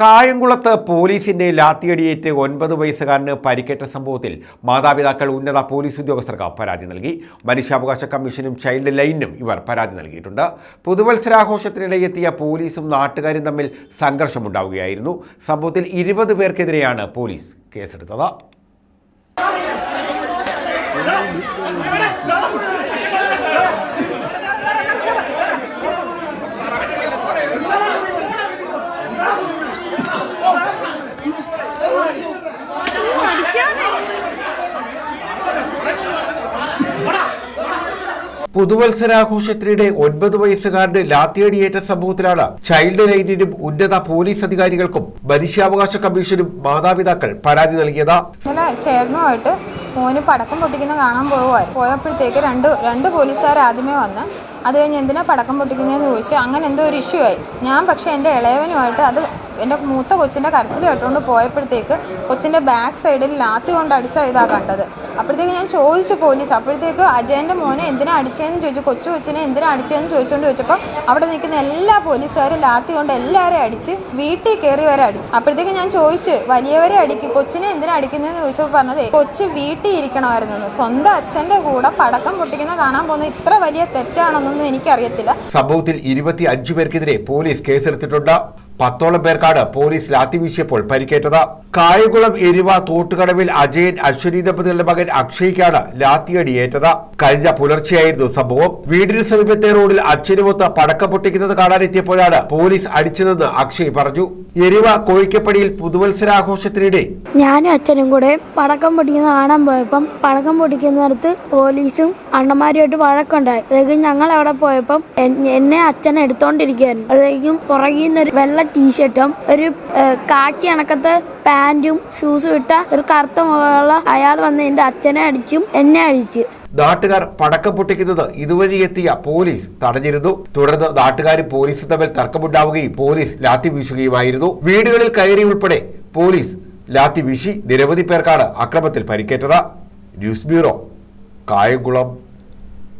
കായംകുളത്ത് പോലീസിന്റെ ലാത്തിയടിയേറ്റ് ഒൻപത് വയസ്സുകാരന് പരിക്കേറ്റ സംഭവത്തിൽ മാതാപിതാക്കൾ ഉന്നത പോലീസ് ഉദ്യോഗസ്ഥർക്ക് പരാതി നൽകി. മനുഷ്യാവകാശ കമ്മീഷനും ചൈൽഡ് ലൈനിനും ഇവർ പരാതി നൽകിയിട്ടുണ്ട്. പുതുവത്സരാഘോഷത്തിനിടെ എത്തിയ പോലീസും നാട്ടുകാരും തമ്മിൽ സംഘർഷമുണ്ടാവുകയായിരുന്നു. സംഭവത്തിൽ ഇരുപത് പേർക്കെതിരെയാണ് പോലീസ് കേസെടുത്തത്. പുതുവത്സരാഘോഷത്തിനിടെ ഒൻപത് വയസ്സുകാരന് ലാത്തിയടിയേറ്റ സംഭവത്തിലാണ് ചൈൽഡ് ലൈനിനും ഉന്നത പോലീസ് അധികാരികൾക്കും മനുഷ്യാവകാശ കമ്മീഷനും മാതാപിതാക്കൾ പരാതി നൽകിയത്. മോന് പടക്കം പൊട്ടിക്കുന്ന കാണാൻ പോകുമായിരുന്നു പോയപ്പോഴത്തേക്ക് രണ്ട് രണ്ട് പോലീസുകാർ ആദ്യമേ വന്ന് അത് കഴിഞ്ഞ് എന്തിനാ പടക്കം പൊട്ടിക്കുന്നതെന്ന് ചോദിച്ചു അങ്ങനെ എന്തോ ഒരു ഇഷ്യൂ ആയി. ഞാൻ പക്ഷേ എന്റെ ഇളയവനുമായിട്ട് അത് എന്റെ മൂത്ത കൊച്ചിന്റെ കരച്ചിൽ കേട്ടുകൊണ്ട് പോയപ്പോഴത്തേക്ക് കൊച്ചിന്റെ ബാക്ക് സൈഡിൽ ലാത്തി കൊണ്ട് അടിച്ച ഇതാ കണ്ടത്. അപ്പോഴത്തേക്ക് ഞാൻ ചോദിച്ചു പോലീസ്. അപ്പോഴത്തേക്ക് അജയന്റെ മോനെ എന്തിനാ അടിച്ചതെന്ന് ചോദിച്ചു. കൊച്ചു കൊച്ചിനെ എന്തിനാ അടിച്ചതെന്ന് ചോദിച്ചുകൊണ്ട് ചോദിച്ചപ്പോൾ അവിടെ നിൽക്കുന്ന എല്ലാ പോലീസുകാരും ലാത്തി കൊണ്ട് എല്ലാവരെയും അടിച്ച് വീട്ടിൽ കയറി വരെ അടിച്ചു. അപ്പോഴത്തേക്ക് ഞാൻ ചോദിച്ചു വലിയവരെ അടിക്കും. കൊച്ചിനെ എന്തിനാ അടിക്കുന്നതെന്ന് ചോദിച്ചപ്പോൾ പറഞ്ഞത് കൊച്ച് വീട്ടിൽ ഇരിക്കണമായിരുന്നു. സ്വന്തം അച്ഛന്റെ കൂടെ പടക്കം പൊട്ടിക്കുന്ന കാണാൻ പോകുന്നത് ഇത്ര വലിയ തെറ്റാണെന്നൊന്നും എനിക്കറിയത്തില്ല. സംഭവത്തിൽ ഇരുപത്തി അഞ്ചു പേർക്കെതിരെ പോലീസ് കേസെടുത്തിട്ടുണ്ട്. പത്തോളം പേർക്കാണ് പോലീസ് ലാത്തി വീശിയപ്പോൾ പരിക്കേറ്റത്. കായകുളം എരിവ തോട്ടുകടവിൽ അജയൻ അശ്വനി ദമ്പതികളുടെ മകൻ അക്ഷയ്ക്കാണ് ലാത്തിയടിയേറ്റത് കഴിഞ്ഞ പുലർച്ചെയായിരുന്നു സംഭവം. വീടിന് സമീപത്തെ റോഡിൽ അച്ഛനുമൊത്ത് പടക്കം പൊട്ടിക്കുന്നത് കാണാനെത്തിയപ്പോഴാണ് പോലീസ് അടിച്ചതെന്ന് അക്ഷയ് പറഞ്ഞു. എരിവ കോഴിക്കപ്പടിയിൽ പുതുവത്സരാഘോഷത്തിനിടെ. ഞാനും അച്ഛനും കൂടെ പടക്കം പൊട്ടിക്കുന്നത് കാണാൻ പോയപ്പം പടക്കം പൊട്ടിക്കുന്നിടത്ത് പോലീസും അണ്ണന്മാരുമായിട്ട് വഴക്കുണ്ടായി. ഞങ്ങൾ അവിടെ പോയപ്പം എന്നെ അച്ഛൻ എടുത്തോണ്ടിരിക്കുകയായിരുന്നു. അപ്പോഴേക്കും പുറകിൽ നിന്ന് ഒരു വെള്ള ടീഷർട്ടും ഒരു കാക്കി അണക്കത്തെ പാന്റും ഷൂസും ഇട്ട ഒരു കറുത്ത മുഖമുള്ള അയാൾ വന്ന് എന്റെ അച്ഛനെ അടിച്ചും എന്നെ അടിച്ച് നാട്ടുകാർ പടക്കം പൊട്ടിക്കുന്നത് ഇതുവഴി എത്തിയ പോലീസ് തടഞ്ഞിരുന്നു. തുടർന്ന് നാട്ടുകാരും പോലീസ് തമ്മിൽ തർക്കമുണ്ടാവുകയും പോലീസ് ലാത്തി വീശുകയുമായിരുന്നു. വീടുകളിൽ കയറി ഉൾപ്പെടെ പോലീസ് ലാത്തി വീശി നിരവധി പേർക്കാണ് അക്രമത്തിൽ പരിക്കേറ്റത്. News bureau Kayamkulam.